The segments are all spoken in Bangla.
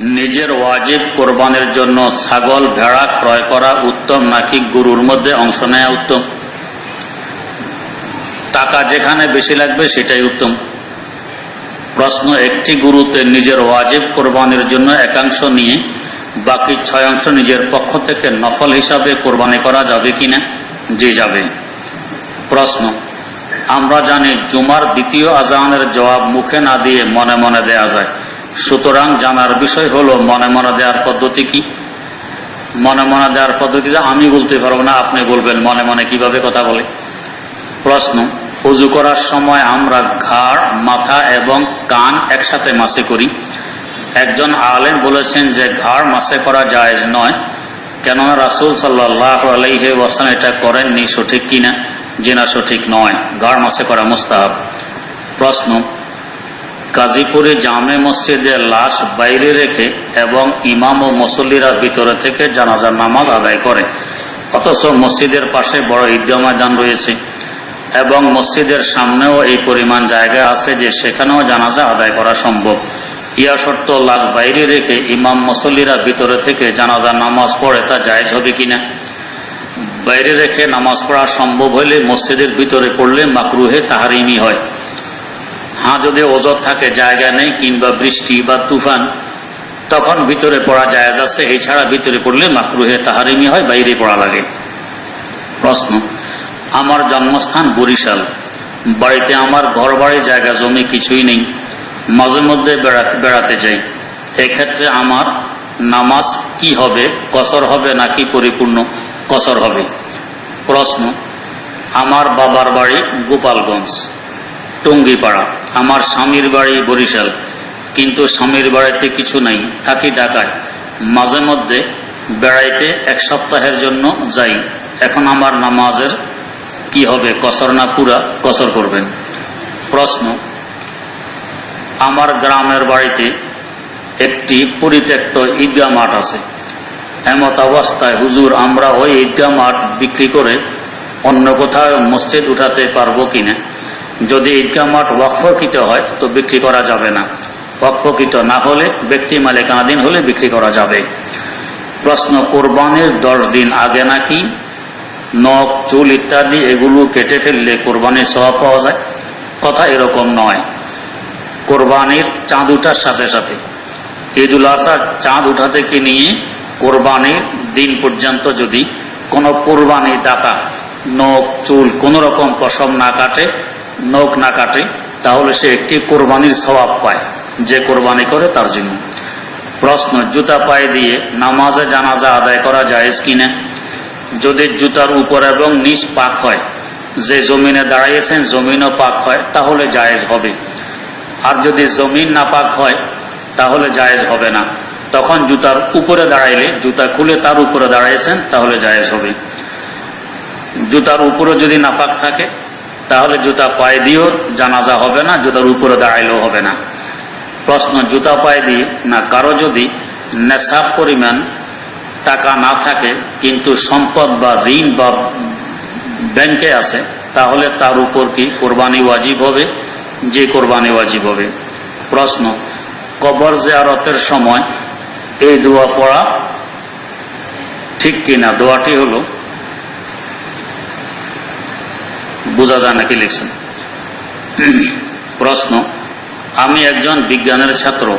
নিজের ওয়াজিব কোরবানের জন্য ছাগল ভেড়া ক্রয় করা উত্তম নাকি গরুর মধ্যে অংশ নেওয়া উত্তম? টাকা যেখানে বেশি লাগবে সেটাই উত্তম। প্রশ্ন, একটি গুরুতে নিজের ওয়াজিব কোরবানির জন্য একাংশ নিয়ে বাকি ছয় অংশ নিজের পক্ষ থেকে নফল হিসাবে কোরবানি করা যাবে কিনা যে যাবে। প্রশ্ন, আমরা জানি জুমার দ্বিতীয় আজানের জবাব মুখে না দিয়ে মনে মনে দেয়া যায়। সুতরাং জানার বিষয় হলো, মনে মনে দেওয়ার পদ্ধতি কি? মনে মনে দেওয়ার পদ্ধতি আমি বলতে পারব না, আপনি বলবেন মনে মনে কীভাবে কথা বলে? প্রশ্ন, উজু করার সময় আমরা ঘাড়, মাথা এবং কান একসাথে মাসে করি। একজন আলেম বলেছেন যে ঘাড় মাসে করা জায়েজ নয়। কেননা রাসুল সাল্লাহ আলাইহে ওয়াসান এটা করেননি সঠিক কিনা? জেনা সঠিক নয়। ঘাড় মাসে করা মুস্তাহাব। প্রশ্ন গাজীপুরে জামে মসজিদে লাশ বাইরে রেখে এবং ইমাম ও মুসল্লিরা ভিতরে থেকে জানাজার নামাজ আদায় করে। অথচ মসজিদের পাশে বড় ঈদগাহ ময়দান রয়েছে এবং মসজিদের সামনেও এই পরিমাণ জায়গা আছে যে সেখানেও জানাজা আদায় করা সম্ভব। ইয়া শর্ত লাশ বাইরে রেখে ইমাম মুসল্লিরা ভিতরে থেকে জানাজার নামাজ পড়ে তা জায়জ হবে কিনা? বাইরে রেখে নামাজ পড়া সম্ভব হলে মসজিদের ভিতরে পড়লে মাকরুহে তাহারিমি হয়। হ্যাঁ যদি ওজর থাকে, জায়গা নেই, কিংবা বৃষ্টি বা তুফান, তখন ভিতরে পড়া জায়জ আছে। এছাড়া ভিতরে পড়লে মাকরুহে তাহারিমি হয়, বাইরে পড়া লাগে। প্রশ্ন, আমার জন্মস্থান বরিশাল। বাড়িতে আমার ঘর বাড়ি জায়গা, জমি কিছুই নেই। মাঝে মধ্যে বেড়াতে বেড়াতে যাই। এক্ষেত্রে আমার নামাজ কি হবে, কসর হবে নাকি পরিপূর্ণ কসর হবে? প্রশ্ন, আমার বাবার বাড়ি গোপালগঞ্জ, টঙ্গিপাড়া। আমার স্বামীর বাড়ি বরিশাল। কিন্তু স্বামীর বাড়িতে কিছু নাই, থাকি ঢাকায়। মাঝে মধ্যে বেড়াইতে এক সপ্তাহের জন্য যাই। এখন আমার নামাজের কি হবে, কসর না পুরা কসর করবেন? প্রশ্ন, আমার গ্রামের বাড়িতে একটি পরিত্যক্ত ঈদগাহ মাঠ আছে। এমত অবস্থায় হুজুর, আমরা ওই ঈদগাহ মাঠ বিক্রি করে অন্য কোথাও মসজিদ উঠাতে পারব কিনা? যদি মাঠ ওয়াকফকৃত হয়, তো বিক্রি করা যাবে না। ওয়াকফকৃত না হলে ব্যক্তি মালিকানাধীন হলে বিক্রি করা যাবে। প্রশ্ন, কোরবানির দশ দিন আগে নাকি নখ, চুল ইত্যাদি এগুলো কেটে ফেললে কোরবানির স্বভাব পাওয়া যায়? কথা এরকম নয়। কোরবানির চাঁদ উঠার সাথে সাথে ঈদ উল আজহার চাঁদ উঠা থেকে নিয়ে কোরবানির দিন পর্যন্ত যদি কোনো কোরবানি দাতা নখ, চুল কোন রকম পশম না কাটে নখ না কাটে, তাহলে সে একটি কোরবানির স্বভাব পায়, যে কোরবানি করে তার জন্য। প্রশ্ন, জুতা পায়ে দিয়ে নামাজে জানাজা আদায় করা যায় কিনা? যদি জুতার উপর এবং নিচ পাক হয়, যে জমিনে দাঁড়িয়েছেন জমিনও পাক হয়, তাহলে জায়েজ হবে। আর যদি জমিন না পাক হয়, তাহলে জায়েজ হবে না। তখন জুতার উপরে দাঁড়াইলে, জুতা খুলে তার উপরে দাঁড়াইছেন, তাহলে জায়েজ হবে। জুতার উপরে যদি নাপাক থাকে তাহলে জুতা পায়ে দিয়েও জানাজা হবে না, জুতার উপরে দাঁড়াইলেও হবে না। প্রশ্ন, জুতা পায়ে দিয়ে না কারও যদি নেশাব পরিমাণ টাকা না থাকে, কিন্তু সম্পদ বা ঋণ বা ব্যাংকে আছে, তাহলে তার উপর কি কোরবানি ওয়াজিব হবে? যে কোরবানি ওয়াজিব হবে। প্রশ্ন, কবর জিয়ারতের সময় এই দোয়া পড়া ঠিক কিনা? দোয়াটি হলো বোঝা যায় নাকি লিখছেন। প্রশ্ন, আমি একজন বিজ্ঞানের ছাত্র।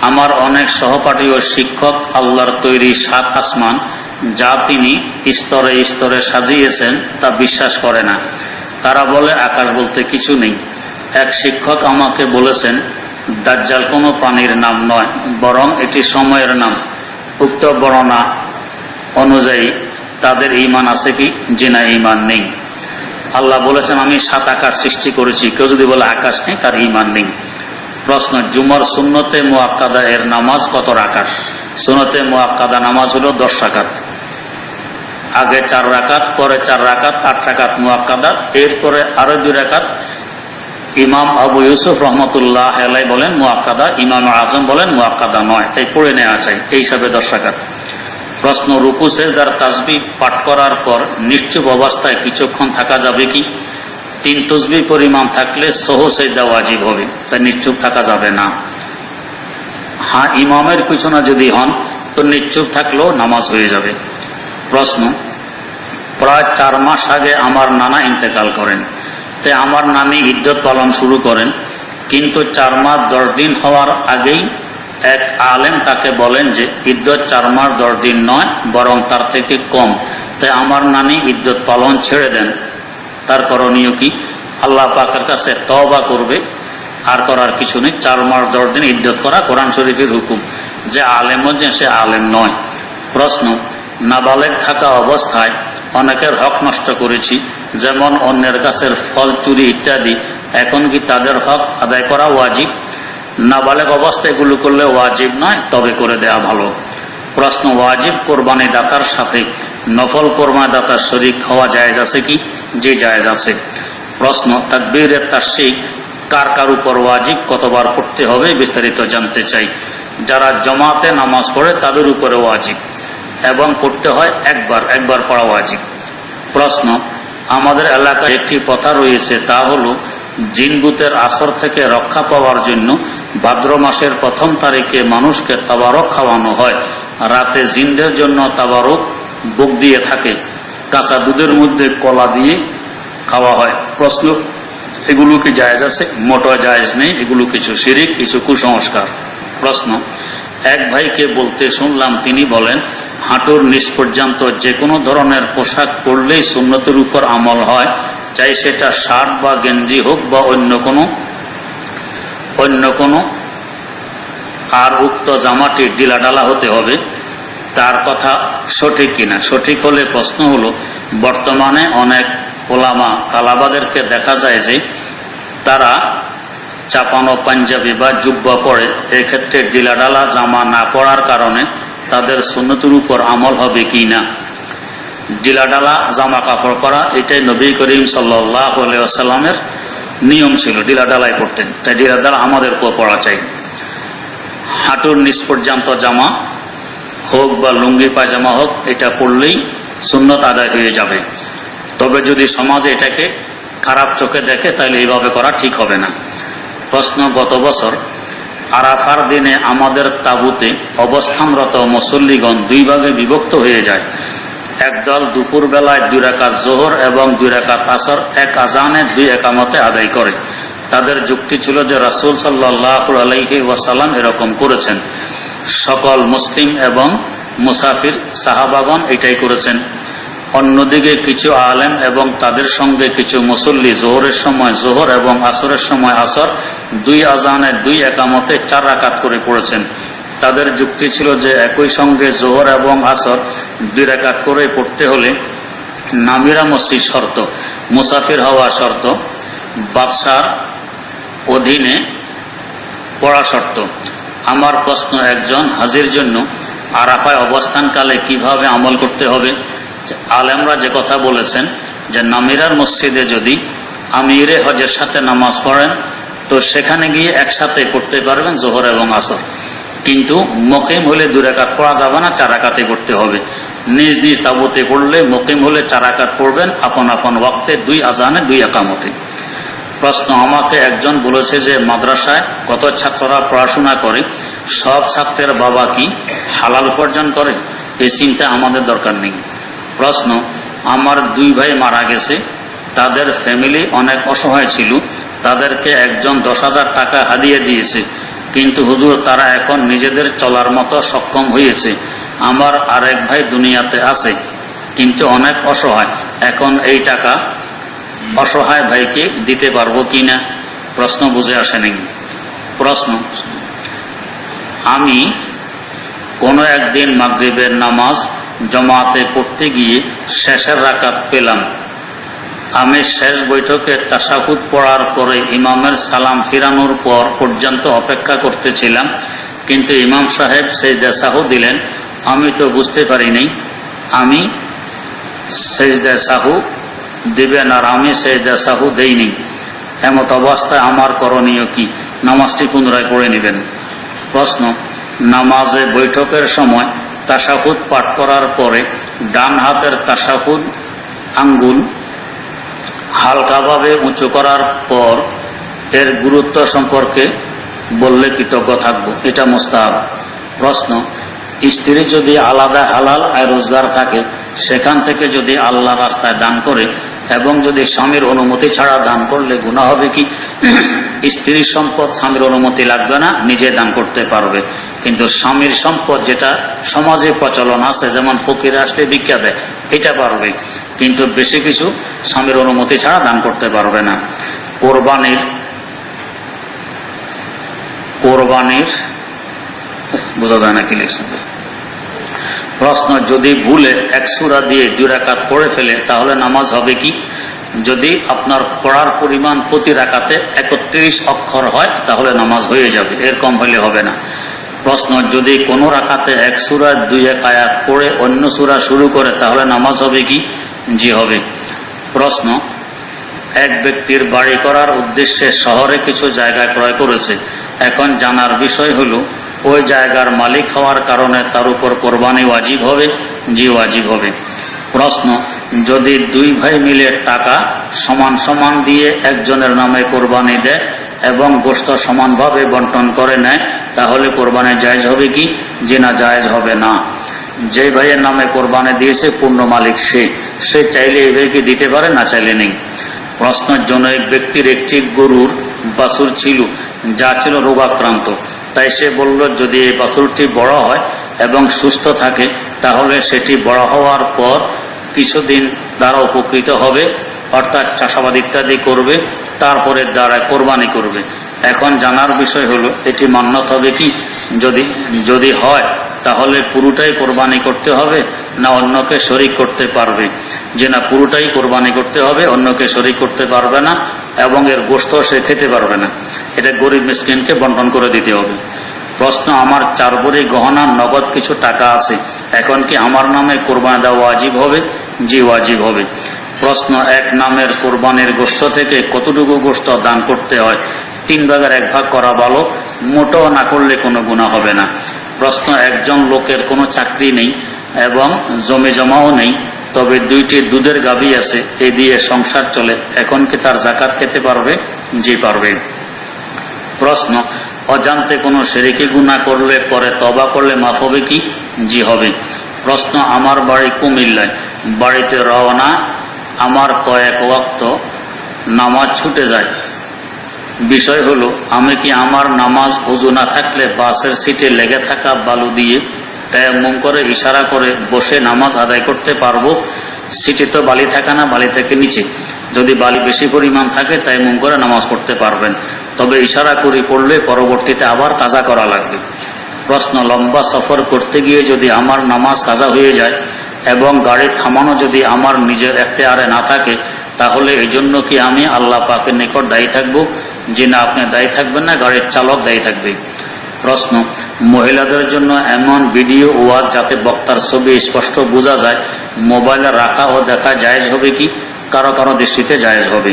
আমার অনেক সহপাঠী ও শিক্ষক আল্লাহর তৈরি সাত আসমান, যা তিনি স্তরে স্তরে সাজিয়েছেন তা বিশ্বাস করে না। তারা বলে, আকাশ বলতে কিছু নেই। এক শিক্ষক আমাকে বলেছেন, দাজ্জাল কোনো পানির নাম নয়, বরং এটি সময়ের নাম। উক্ত বর্ণনা অনুযায়ী তাদের ইমান আছে কি? জিনা ইমান নেই। আল্লাহ বলেছেন, আমি সাত আকাশ সৃষ্টি করেছি। কেউ যদি বলে আকাশ নেই, তার ইমান নেই। প্রশ্ন, জুমর সুন্নতে মোয়াক্কাদা এর নামাজ কত রাকাত? সুনতে মোয়াক্কাদা নামাজ হলো দশ রাকাত। আগে চার রাকাত, পরে চার রাকাত, আট রাকাত মোয়াক্কাদা এরপরে আরও দুই রাকাত। ইমাম আবু ইউসুফ রহমতুল্লাহ আলাই বলেন মোয়াক্কাদা ইমাম আজম বলেন মোয়াক্কাদা নয়। তাই পড়ে নেওয়া চাই এই হিসাবে দশ রাকাত। প্রশ্ন রুকু সেজদার তাসবি পাঠ করার পর নিশ্চুপ অবস্থায় কিছুক্ষণ থাকা যাবে কি? তিন তসবি পরিমাণ থাকলে সহ সেজদা ওয়াজিব হবে, তাই নিশ্চুপ থাকা যাবে না। হ্যাঁ ইমামের পিছনে যদি হন, তো নিশ্চুপ থাকলেও নামাজ হয়ে যাবে। প্রশ্ন, প্রায় চার মাস আগে আমার নানা ইন্তেকাল করেন, তাই আমার নানি ইদ্যত পালন শুরু করেন, কিন্তু চার মাস দশ দিন হওয়ার আগেই এক আলেম তাকে বলেন যে ইদ্যত চার মাস দশ দিন নয়, বরং তার থেকে কম। তাই আমার নানি ইদ্যত পালন ছেড়ে দেন। তার করণীয় কি? আল্লাহ পাকের কাছে তবা করবে। আর করার কিছু নেই। চার মাস দশ দিন ইদ্যত করা কোরআন শরীফের হুকুম। যে আলেম হচ্ছেন সে আলেম নয়। প্রশ্ন নাবালেগ থাকা অবস্থায় অনেকের হক নষ্ট করেছি, যেমন অন্যের কাছের ফল, চুরি ইত্যাদি। এখন কি তাদের হক আদায় করা ওয়াজিব? নাবালেগ অবস্থায় এগুলো করলে ওয়াজিব নয়, তবে করে দেয়া ভালো। প্রশ্ন ওয়াজিব, কোরবানি দাতার সাথে নফল কোরবানি দাতার শরিক হওয়া জায়েজ আছে কি? যে জায়েজ আছে। প্রশ্ন তাকবীরের তাসিক কার কার উপর ওয়াজিব, কতবার পড়তে হবে বিস্তারিত জানতে চাই। যারা জমাতে নামাজ পড়ে, তাদের উপরে ওয়াজিব, এবং পড়তে হয় একবার একবার পড়া ওয়াজিব। প্রশ্ন, আমাদের এলাকায় একটি কথা রয়েছে, তা হলো জিনবুতের আসর থেকে রক্ষা পাওয়ার জন্য ভাদ্র মাসের প্রথম তারিখে মানুষকে তাবারক খাওয়ানো হয়। রাতে জিনদের জন্য তাবারক বুক দিয়ে থাকে। কাঁচা দুধের মধ্যে কলা দিয়ে খাওয়া হয়। প্রশ্ন, এগুলো কি জায়েজ আছে? মোটো জায়েজ নেই। এগুলো কিছু শিরিক, কিছু কুসংস্কার। প্রশ্ন, এক ভাইকে বলতে শুনলাম, তিনি বলেন, হাঁটুর নিচ পর্যন্ত যে কোনো ধরনের পোশাক পরলেই সুন্নতের উপর আমল হয়, চাই সেটা শার্ট বা গেঞ্জি হোক বা অন্য কোনো অন্য কোনো আর উক্ত জামাটি ডিলাডালা হতে হবে, তার কথা সঠিক কিনা? সঠিক হলে প্রশ্ন হলো, বর্তমানে অনেক ওলামা তালাবাদেরকে দেখা যায় যে তারা চাপানো পাঞ্জাবি বা জুব্বা পরে এক্ষেত্রে ডিলাডালা জামা না পড়ার কারণে তাদের সুন্নতির উপর আমল হবে কি না? ডিলাডালা জামা কাপড় পরা, এটাই নবী করিম সাল্লাহ আলিয়া সাল্লামের নিয়ম ছিল ডিলাডালাই পড়তেন। তাই ডিলাডালা আমাদেরকেও পড়া চাই। হাঁটুর নিচ পর্যন্ত জামা হোক বা লুঙ্গি পায়জামা হোক, এটা পড়লেই সুন্নত আদায় হয়ে যাবে। তবে যদি সমাজে এটাকে খারাপ চোখে দেখে, তাহলে এইভাবে করা ঠিক হবে না। প্রশ্ন, গত বছর আরাফার দিনে আমাদের তাবুতে অবস্থানরত মুসল্লিগণ দুই ভাগে বিভক্ত হয়ে যায়। একদল দুপুর বেলায় দুই রাকাত জোহর এবং দুই রাকাত আসর এক আজানে দুই একামতে আদায় করে। তাদের যুক্তি ছিল যে রাসুল সাল্লাহ আলাইহি ওয়াসাল্লাম এরকম করেছেন। সকল মুসলিম এবং মুসাফির সাহাবাগন এটাই করেছেন। অন্যদিকে কিছু আলেম এবং তাদের সঙ্গে কিছু মুসল্লি জোহরের সময় জোহর এবং আসরের সময় আসর দুই আজানে দুই একামতে চার রাকাত করে পড়েছেন। তাদের যুক্তি ছিল যে একই সঙ্গে জোহর এবং আসর দুই রাকাত করে পড়তে হলে নামিরা মসজিদ শর্ত, মুসাফির হওয়া শর্ত, বাদশার অধীনে পড়া শর্ত। আমার প্রশ্ন, একজন হাজির জন্য আরাফায় অবস্থানকালে কীভাবে আমল করতে হবে? আলেমরা যে কথা বলেছেন, যে নামিরার মসজিদে যদি আমিরে হজের সাথে নামাজ পড়েন, তো সেখানে গিয়ে একসাথে পড়তে পারবেন জোহর এবং আসর। কিন্তু মকিম হলে দুরাকাত পড়া যাবে না চারাকাতে পড়তে হবে। নিজ নিজ তাবুতে পড়লে মকিম হলে চারাকাত পড়বেন আপন আপন ওয়াক্তে, দুই আজানে, দুই একামতে। প্রশ্ন, আমাকে একজন বলেছে যে মাদ্রাসায় কত ছাত্ররা পড়াশোনা করে, সব ছাত্রের বাবা কি হালাল উপার্জন করে? এই চিন্তা আমাদের দরকার নেই। প্রশ্ন, আমার দুই ভাই মারা গেছে, তাদের ফ্যামিলি অনেক অসহায় ছিল, তাদেরকে একজন দশ হাজার টাকা হাদিয়ে দিয়েছে, কিন্তু হুজুর, তারা এখন নিজেদের চলার মতো সক্ষম হয়েছে। আমার আরেক ভাই দুনিয়াতে আছে, কিন্তু অনেক অসহায়। এখন এই টাকা অসহায় ভাইকে দিতে পারব কি না প্রশ্ন বুঝে আসেনি প্রশ্ন, আমি কোনো একদিন মাগরিবের নামাজ জমাতে পড়তে গিয়ে শেষের রাকাত পেলাম। আমি শেষ বৈঠকে তাসাকুদ পড়ার পরে ইমামের সালাম ফিরানোর পর পর্যন্ত অপেক্ষা করতেছিলাম, কিন্তু ইমাম সাহেব সেই দেশাহু দিলেন আমি তো বুঝতে পারিনি আমি সেজদা সাহু দিবেন আর আমি সেজদা সাহু দেইনি এমত অবস্থায় আমার করণীয় কি? নামাজটি পুনরায় পড়ে নেবেন। প্রশ্ন, নামাজে বৈঠকের সময় তাসাহুদ পাঠ করার পরে ডান হাতের তাসাহুদ আঙ্গুল হালকাভাবে উঁচু করার পর এর গুরুত্ব সম্পর্কে বললে কৃতজ্ঞ থাকব। এটা মোস্তাহাব। প্রশ্ন স্ত্রী যদি আলাদা হালাল আয় রোজগার থাকে, সেখান থেকে যদি আল্লাহ রাস্তায় দান করে এবং যদি স্বামীর অনুমতি ছাড়া দান করলে গুণা হবে কি? স্ত্রীর সম্পদ স্বামীর অনুমতি লাগবে না, নিজে দান করতে পারবে। কিন্তু স্বামীর সম্পদ যেটা সমাজে প্রচলন আছে, যেমন ফকির আসলে ভিক্ষা দেয়, এটা পারবে। কিন্তু বেশি কিছু স্বামীর অনুমতি ছাড়া দান করতে পারবে না। কোরবানির কোরবানির, বোঝা যায় না কি লিখছেন? প্রশ্ন, যদি ভুলে এক সুরা দিয়ে দুই রাকাত পড়ে ফেলে, তাহলে নামাজ হবে কি? যদি আপনার পড়ার পরিমাণ প্রতি রাকাতে একত্রিশ অক্ষর হয়, তাহলে নামাজ হয়ে যাবে, এর কম হলে হবে না। প্রশ্ন, যদি কোনো রাখাতে এক সুরা, দুই এক আয়াত পড়ে অন্য সুরা শুরু করে, তাহলে নামাজ হবে কি? জি, হবে। প্রশ্ন, এক ব্যক্তির বাড়ি করার উদ্দেশ্যে শহরে কিছু জায়গা ক্রয় করেছে? এখন জানার বিষয় হলো ওই জায়গার মালিক হওয়ার কারণে তার উপর কোরবানি ওয়াজিব হবে, জি ওয়াজিব হবে। প্রশ্ন, যদি দুই ভাই মিলে টাকা সমান সমান দিয়ে একজনের নামে কোরবানি দেয় এবং গোস্ত সমানভাবে বন্টন করে নেয়, তাহলে কোরবানি জায়জ হবে কি? যে না, জায়জ হবে না। যে ভাইয়ের নামে কোরবানি দিয়েছে, পূর্ণ মালিক সে। সে চাইলে এই ভাইকে দিতে পারে, না চাইলে নেই। প্রশ্নের জন্য এক ব্যক্তির একটি গরুর বাসুর ছিল, যা ছিল রোগাক্রান্ত। তাই সে বলল, যদি এই পাথরটি বড় হয় এবং সুস্থ থাকে, তাহলে সেটি বড় হওয়ার পর কিছুদিন দ্বারা উপকৃত হবে, অর্থাৎ চাষাবাদ ইত্যাদি করবে, তারপরে দ্বারা কোরবানি করবে। এখন জানার বিষয় হলো, এটি মান্যত হবে কি? যদি যদি হয়, তাহলে পুরোটাই কোরবানি করতে হবে, না অন্যকে শরিক করতে পারবে? যে না পুরোটাই কোরবানি করতে হবে, অন্যকে শরিক করতে পারবে না এবং এর গোস্ত সে খেতে পারবে না। এটা গরিব মিসকিনকে বন্টন করে দিতে হবে। প্রশ্ন, আমার চার বড়ি গহনা নগদ কিছু টাকা আছে, এখন কি আমার নামে কোরবানি দেওয়া ওয়াজিব হবে? জি, ওয়াজিব হবে। প্রশ্ন, এক নামের কোরবানির গোস্ত থেকে কতটুকু গোস্ত দান করতে হয়? তিন ভাগের এক ভাগ করা ভালো, মোটেও না করলে কোনো গুণা হবে না। প্রশ্ন, একজন লোকের কোনো চাকরি নেই এবং জমি জমাও নেই তবে দুইটি দুধের গাভী আছে, এ দিয়ে সংসার চলে। এখন কি তার জাকাত খেতে পারবে? জি, পারবে। প্রশ্ন, অজান্তে কোনো সেরিকে গুণা করলে পরে তবা করলে মাফ হবে কি? জি, হবে। প্রশ্ন, আমার বাড়ি কুমিল্লায়, বাড়িতে রওনা, আমার কয়েক ওয়াক্ত নামাজ ছুটে যায়। বিষয় হলো, আমি কি আমার নামাজ উজু না থাকলে বাসের সিটে লেগে থাকা বালু দিয়ে তায়াম্মুম করে, ইশারা করে, বসে নামাজ আদায় করতে পারব। সিটে তো বালি থাকে না, বালি থেকে নিচে। যদি বালি বেশি পরিমাণ থাকে, তায়াম্মুম করে নামাজ পড়তে পারবেন। তবে ইশারা করে পড়লে পরবর্তীতে আবার কাজা করা লাগবে। প্রশ্ন, লম্বা সফর করতে গিয়ে যদি আমার নামাজ কাজা হয়ে যায় এবং গাড়ি থামানো যদি আমার নিজের এখতেয়ারে না থাকে, তাহলে এই জন্য কি আমি আল্লাহ পাকের নিকট দায়ী থাকব? যে না আপনি দায়ী থাকবেন না, গাড়ির চালক দায়ী থাকবে। প্রশ্ন, মহিলাদের জন্য এমন ভিডিও ওয়াজ যাতে বক্তার ছবি স্পষ্ট বোঝা যায়, মোবাইলে রাখা ও দেখা জায়েজ হবে কি? কারও কারও দৃষ্টিতে জায়েজ হবে।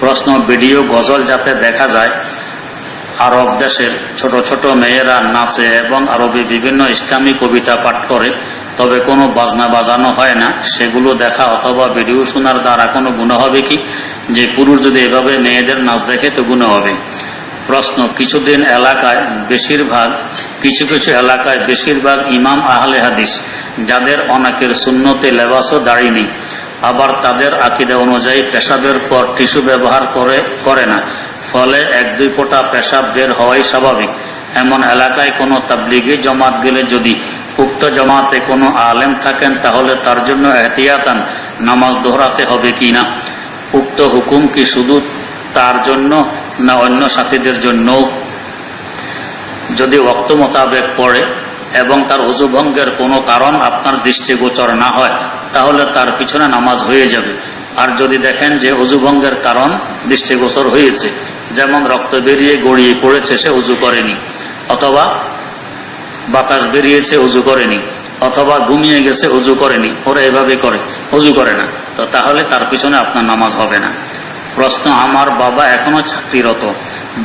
প্রশ্ন, ভিডিও গজল যাতে দেখা যায়, আরব দেশের ছোট ছোট মেয়েরা নাচে এবং আরবে বিভিন্ন ইসলামী কবিতা পাঠ করে, তবে কোনো বাজনা বাজানো হয় না, সেগুলো দেখা অথবা ভিডিও শোনার দ্বারা কোনো গুণ হবে কি? যে পুরুষ যদি এভাবে মেয়েদের নাচ দেখে তো গুণ হবে। প্রশ্ন, কিছুদিন এলাকায় বেশিরভাগ, কিছু কিছু এলাকায় বেশিরভাগ ইমাম আহলে হাদিস, যাদের অনেকের শূন্যতে লেবাসও দাড়ি নেই, আবার তাদের আকিদা অনুযায়ী পেশাবের পর টিস্যু ব্যবহার করে করে না, ফলে এক দুই ফোঁটা পেশাব বের হওয়াই স্বাভাবিক। এমন এলাকায় কোনো তাবলিগি জমাত গেলে যদি উক্ত জমাতে কোনো আলেম থাকেন, তাহলে তার জন্য এহতিয়াতান, নামাজ দোহরাতে হবে কি না? উক্ত হুকুম কি শুধু তার জন্য না অন্য সাথীদের জন্য যদি ওক্ত মোতাবেক পড়ে এবং তার অজুভঙ্গের কোনো কারণ আপনার দৃষ্টিগোচর না হয়, তাহলে তার পিছনে নামাজ হয়ে যাবে। আর যদি দেখেন যে অজুভঙ্গের কারণ দৃষ্টিগোচর হয়েছে, যেমন রক্ত বেরিয়ে গড়িয়ে পড়েছে, সে উজু করেনি, অথবা বাতাস বেরিয়েছে উজু করেনি, অথবা ঘুমিয়ে গেছে উজু করেনি, ওরা এভাবে করে উজু করে না, তো তাহলে তার পিছনে আপনার নামাজ হবে না। প্রশ্ন, আমার বাবা এখনও চাকরিরত?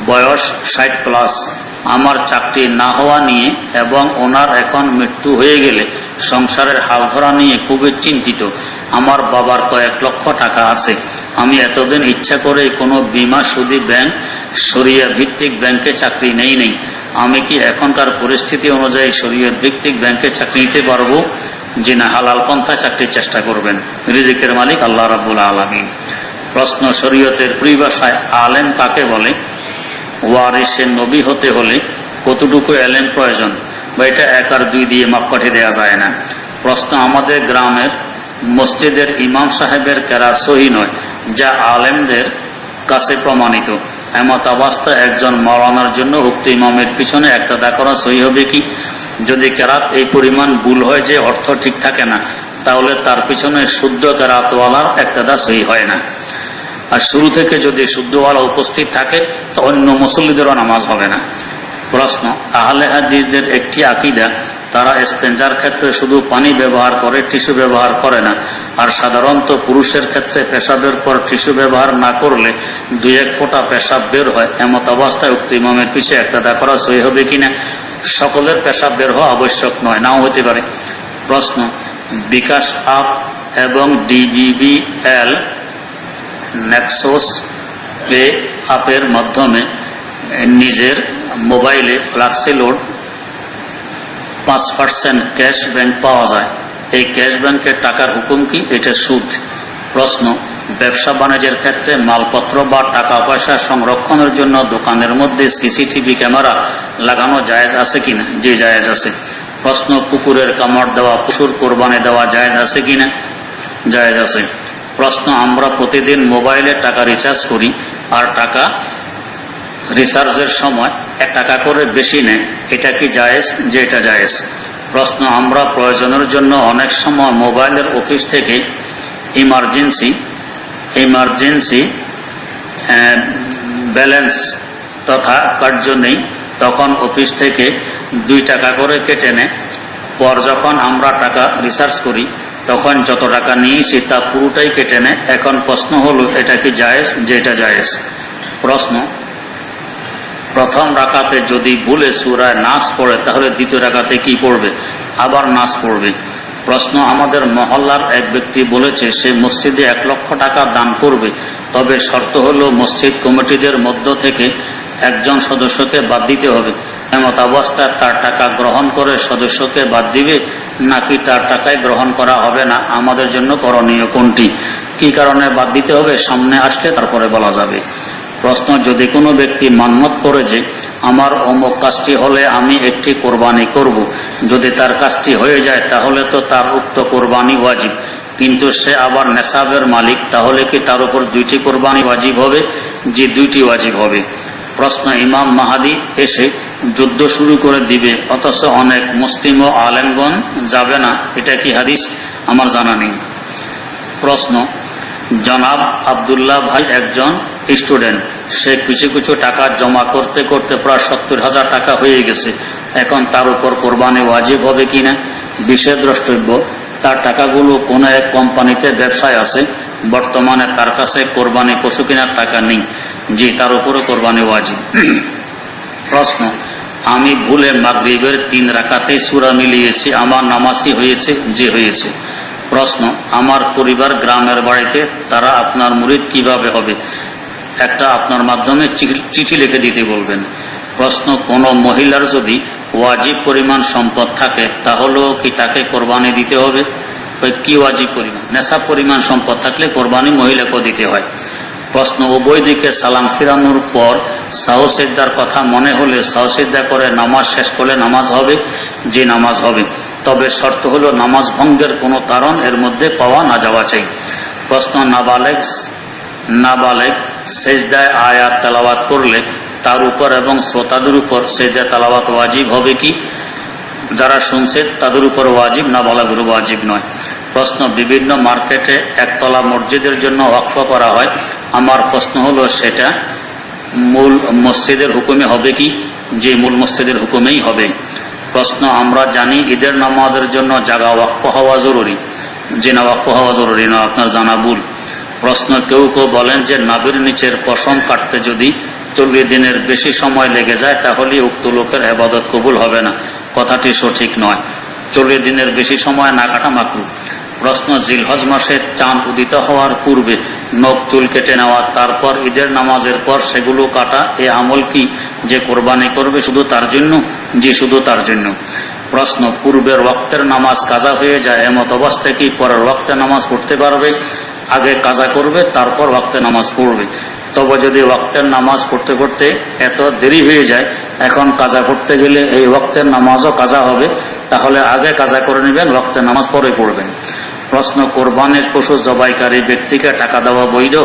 বয়স ষাট প্লাস আমার চাকরি না হওয়া নিয়ে এবং ওনার এখন মৃত্যু হয়ে গেলে সংসারের হাল ধরা নিয়ে খুবই চিন্তিত। আমার বাবার কয়েক লক্ষ টাকা আছে। আমি এতদিন ইচ্ছা করে কোনো বিমা সুদী ব্যাংক, সরিয়া ভিত্তিক ব্যাংকে চাকরি নেই নেই। আমি কি এখনকার পরিস্থিতি অনুযায়ী শরীয়ত ভিত্তিক ব্যাংকে চাকরি নিতে পারব? যে না হালাল পন্থা চাকরির চেষ্টা করবেন। রিজিকের মালিক আল্লাহ রাবুল আলমিন। প্রশ্ন শরীয়তের পরিভাষায় আলেম কাকে বলে? ওয়ারিসের নবী হতে হলে কতটুকু এলেম প্রয়োজন? বা এটা এক আর দুই দিয়ে মাপকাঠি দেওয়া যায় না। প্রশ্ন আমাদের গ্রামের মসজিদের ইমাম সাহেবের কেরা সহি নয়, যা আলেমদের কাছে প্রমাণিত। এমত অবস্থায় একজন মরানার জন্য উক্ত ইমামের পিছনে একটা দা করা সহি হবে কি? যদি কেরাত এই পরিমাণ ভুল হয় যে অর্থ ঠিক থাকে না, তাহলে তার পিছনে শুদ্ধ কেরাতওয়ালার একটা দা সহি হয় না। আর শুরু থেকে যদি শুদ্ধওয়ালা উপস্থিত থাকে তো অন্য মুসল্লিদেরও নামাজ হবে না। প্রশ্ন, আহলে হাদিসদের একটি আকিদা, তারা এস্তেঞ্জার ক্ষেত্রে শুধু পানি ব্যবহার করে, টিস্যু ব্যবহার করে না, আর সাধারণত পুরুষের ক্ষেত্রে পেশাবের পর টিস্যু ব্যবহার না করলে দুই এক ফোঁটা পেশাব বের হয়। এমত অবস্থায় উক্ত ইমামের পিছিয়ে একটা দা করা সই হবে কিনা? সকলের পেশাব বের হওয়া আবশ্যক নয়, নাও হতে পারে। প্রশ্ন, বিকাশ আপ এবং ডিবিবিএল নেক্সোস পে আপের মাধ্যমে নিজের মোবাইলে ফ্লাক্সি লোড পাঁচ পার্সেন্ট ক্যাশ ব্যাংক পাওয়া যায়। এই ক্যাশ ব্যাংকের টাকার হুকুম কি? এটা সুদ। প্রশ্ন, ব্যবসা বাণিজ্যের ক্ষেত্রে মালপত্র বা টাকা পয়সা সংরক্ষণের জন্য দোকানের মধ্যে সিসিটিভি ক্যামেরা লাগানো জায়েজ আছে কিনা? যে জায়েজ আছে। প্রশ্ন কুকুরের কামড় দেওয়া, পশুর কোরবানি দেওয়া জায়েজ আছে কিনা? জায়েজ আছে। প্রশ্ন, আমরা প্রতিদিন মোবাইলে টাকা রিচার্জ করি আর টাকা রিচার্জের সময় এক টাকা করে বেশি নেয়। এটা কি জায়েজ? যে এটা জায়েজ। প্রশ্ন, আমরা প্রয়োজনের জন্য অনেক সময় মোবাইলের অফিস থেকে ইমার্জেন্সি ইমার্জেন্সি ব্যালেন্স তথা কার্য নেই, তখন অফিস থেকে দুই টাকা করে কেটে নেয়। পর যখন আমরা টাকা রিচার্জ করি তখন যত টাকা নিয়েছি তা পুরোটাই কেটে নেয়। এখন প্রশ্ন হলো, এটা কি জায়েজ? যে এটা জায়েজ। প্রশ্ন, প্রথম রাকাতে যদি ভুলে সুরায় নাচ পড়ে, তাহলে দ্বিতীয় রাকাতে কি পড়বে? আবার নাচ পড়বে। প্রশ্ন, আমাদের মহল্লার এক ব্যক্তি বলেছে, সে মসজিদে এক লক্ষ টাকা দান করবে। তবে শর্ত হলো, মসজিদ কমিটিদের মধ্য থেকে একজন সদস্যকে বাদ দিতে হবে। এমত অবস্থায় তার টাকা গ্রহণ করে সদস্যকে বাদ দিবে। নাকি তার টাকায় গ্রহণ করা হবে না? আমাদের জন্য করণীয় কোনটি? কি কারণে বাদ দিতে হবে? সামনে আসলে তারপরে বলা যাবে। প্রশ্ন, যদি কোনো ব্যক্তি মান্যত করে যে, আমার অমুক কাজটি হলে আমি একটি কোরবানি করব। যদি তার কাজটি হয়ে যায়, তাহলে তো তার উক্ত কোরবানি ওয়াজিব। কিন্তু সে আবার নেশাবের মালিক, তাহলে কি তার উপর দুইটি কোরবানি ওয়াজিব হবে? যে দুইটি ওয়াজিব হবে। প্রশ্ন, ইমাম মাহাদি এসে যুদ্ধ শুরু করে দিবে। অথচ অনেক মুসলিম ও আলেমগণ যাবে না। এটা কি হাদিস? আমার জানা নেই। প্রশ্ন, জনাব আবদুল্লাহ ভাই একজন স্টুডেন্ট। সে কিছু কিছু টাকা জমা করতে করতে প্রায় সত্তর হাজার টাকা হয়ে গেছে। এখন তার উপর কোরবানি ওয়াজিব হবে কিনা? বিশেষ দ্রষ্টব্য, তার টাকাগুলো কোনো এক কোম্পানিতে ব্যবসায় আছে। বর্তমানে তার কাছে কোরবানি পশু কেনার টাকা নেই। জি, তার উপরও কোরবানি ওয়াজিব। প্রশ্ন আমি ভুলে মাগরিবের তিন রাকাতে সুরা মিলিয়েছি, আমার নামাজ কি হয়েছে? যে হয়েছে। প্রশ্ন, আমার পরিবার গ্রামের বাড়িতে তারা আপনার মুরিদ কীভাবে হবে? একটা আপনার মাধ্যমে চিঠি লিখে দিতে বলবেন। প্রশ্ন, কোনো মহিলার যদি ওয়াজিব পরিমাণ সম্পদ থাকে, তাহলেও কি তাকে কোরবানি দিতে হবে? কি ওয়াজিব পরিমাণ? নেশা পরিমাণ সম্পদ থাকলে কোরবানি মহিলাকেও দিতে হয়। প্রশ্ন উভয় দিকে সালাম ফিরানোর পর সাহসিদ্দার কথা মনে হলে সাহসিদ্দা করে নামাজ শেষ করলে নামাজ হবে যে নামাজ হবে। তবে শর্ত হলো নামাজ ভঙ্গের কোনো কারণ এর মধ্যে পাওয়া না যাওয়া চাই প্রশ্ন নাবালেগ নাবালেগ সেজদায় আয়াত তালাবাত করলে তার উপর এবং শ্রোতাদের উপর সেজদায় তালাবাত ওয়াজিব হবে কি? যারা শুনছে তাদের উপর ওয়াজিব না বলাগুলো ওয়াজিব নয়। প্রশ্ন বিভিন্ন মার্কেটে একতলা মসজিদের জন্য ওয়াকফ করা হয়। আমার প্রশ্ন হলো সেটা, মূল মসজিদের হুকুমে হবে কি? যে মূল মসজিদের হুকুমেই হবে। প্রশ্ন, আমরা জানি ঈদের নামাজের জন্য জাগা ওয়াক্ফ হওয়া জরুরি। যে না ওয়াক্ফ হওয়া জরুরি না, আপনার জানা ভুল। প্রশ্ন, কেউ কেউ বলেন যে নাবির নিচের পশম কাটতে যদি চল্লিশ দিনের বেশি সময় লেগে যায়, তাহলে উক্ত লোকের আবাদত কবুল হবে না। কথাটি সঠিক নয়। চল্লিশ দিনের বেশি সময় না কাটা মাকরু। প্রশ্ন, জিলহজ মাসে চাঁদ উদিত হওয়ার পূর্বে নখ চুল কেটে নেওয়া, তারপর ঈদের নামাজের পর সেগুলো কাটা, এ আমল কি? যে কোরবানি করবে শুধু তার জন্য? জি, শুধু তার জন্য। প্রশ্ন, পূর্বের ওয়াক্তের নামাজ কাজা হয়ে যায়, এমত অবস্থায় কি? পরের ওয়াক্তে নামাজ পড়তে পারবে? আগে কাজা করবে, তারপর ওয়াক্তে নামাজ পড়বে। তবে যদি ওয়াক্তের নামাজ পড়তে পড়তে এত দেরি হয়ে যায়, এখন কাজা করতে গেলে এই ওয়াক্তের নামাজও কাজা হবে, তাহলে আগে কাজা করে নেবেন ওয়াক্তের নামাজ পরে পড়বেন। প্রশ্ন, কোরবানের পশু জবাইকারী ব্যক্তিকে টাকা দেওয়া বৈধ?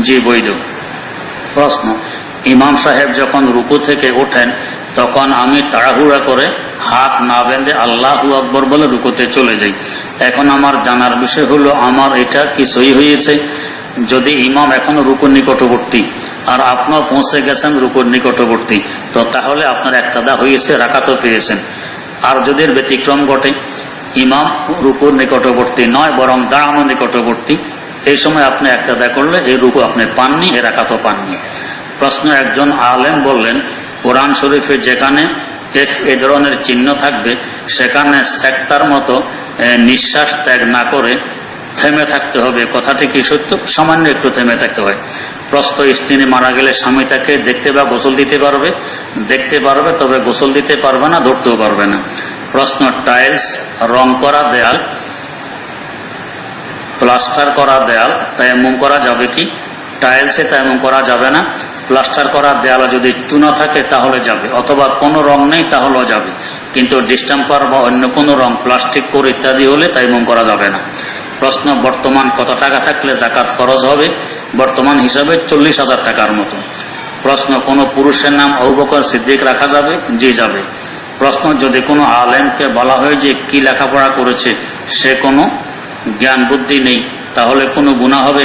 জি, বৈধ। প্রশ্ন, ইমাম সাহেব যখন রুকু থেকে ওঠেন, তখন আমি তাড়াহুড়া করে হাত না বেঁধে আল্লাহু আকবর বলে রুকুতে চলে যাই। এখন আমার জানার বিষয় হলো, আমার এটা কি সই হয়েছে। যদি ইমাম এখনও রুকুর নিকটবর্তী আর আপনিও পৌঁছে গেছেন রুকুর নিকটবর্তী, তো তাহলে আপনার একতাদা হয়েছে, রাকাতও পেয়েছেন। আর যদি ব্যতিক্রম ঘটে ইমাম রুকুর নিকটবর্তী নয়, বরং দাঁড়ানো নিকটবর্তী। এই সময় আপনি একতাদা করলে এই রুকু আপনি পাননি, এ রাকাতও পাননি। প্রশ্ন একজন আলেম বললেন, কোরআন শরীফে যেখানে এ ধরনের চিহ্ন থাকবে, সেখানে সেক্তার মতো নিঃশ্বাস ত্যাগ না করে থেমে থাকতে হবে। কথাটি কি সত্য? সামান্য একটু থেমে থাকতে হয়। প্রস্ত স্ত্রী মারা গেলে স্বামী তাকে দেখতে বা গোসল দিতে পারবে? দেখতে পারবে, তবে গোসল দিতে পারবে না, ধরতেও পারবে না। প্রশ্ন টাইলস, রং করা দেয়াল, প্লাস্টার করা দেয়াল তায়াম্মুম করা যাবে কি? টাইলসে তায়াম্মুম করা যাবে না। প্লাস্টার করা দেয়ালে যদি চুনা থাকে তাহলে যাবে, অথবা কোনো রং নেই তাহলেও যাবে। কিন্তু ডিস্টাম্পার বা অন্য কোনো রং, প্লাস্টিক, কোর ইত্যাদি হলে তাইমুম করা যাবে না। প্রশ্ন, বর্তমান কত টাকা থাকলে জাকাত খরচ হবে? বর্তমান হিসাবে চল্লিশ হাজার টাকার মতো। প্রশ্ন, কোনো পুরুষের নাম অবকর সিদ্দিক রাখা যাবে? জি, যাবে। প্রশ্ন, যদি কোনো আলেমকে বলা হয় যে কি লেখাপড়া করেছে, সে কোনো জ্ঞান বুদ্ধি নেই, তাহলে কোনো গুণা হবে?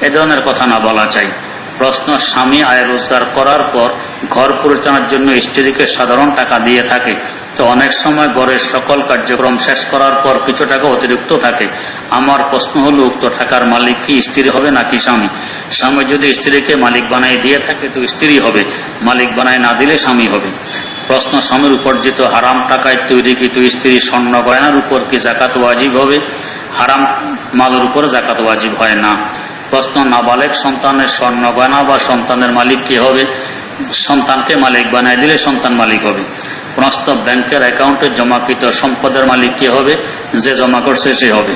এ ধরনের কথা না বলা চাই। প্রশ্ন, স্বামী আয় রোজগার করার পর ঘর পরিচালনার জন্য স্ত্রীকে সাধারণ টাকা দিয়ে থাকে। তো অনেক সময় ঘরের সকল কার্যক্রম শেষ করার পর কিছু টাকা অতিরিক্ত থাকে। আমার প্রশ্ন হলো, উক্ত টাকার মালিক কি স্ত্রী হবে নাকি স্বামী? স্বামী যদি স্ত্রীকে মালিক বানাই দিয়ে থাকে, তো স্ত্রী হবে। মালিক বানায় না দিলে স্বামী হবে। প্রশ্ন স্বামীর উপার্জিত হারাম টাকায় তৈরিকৃত স্ত্রী স্বর্ণ গয়নার উপর কি জাকাত ওয়াজিব হবে? হারাম মালের উপর জাকাত ওয়াজিব হয় না। প্রশ্ন নাবালেক সন্তানের স্বর্ণ গয়না বা সন্তানের মালিক কি হবে? সন্তানকে মালিক বানায় দিলে সন্তান মালিক হবে। প্রশ্ন ব্যাংকের অ্যাকাউন্টে জমাকৃত সম্পদের মালিক কি হবে? যে জমা করছে সে হবে।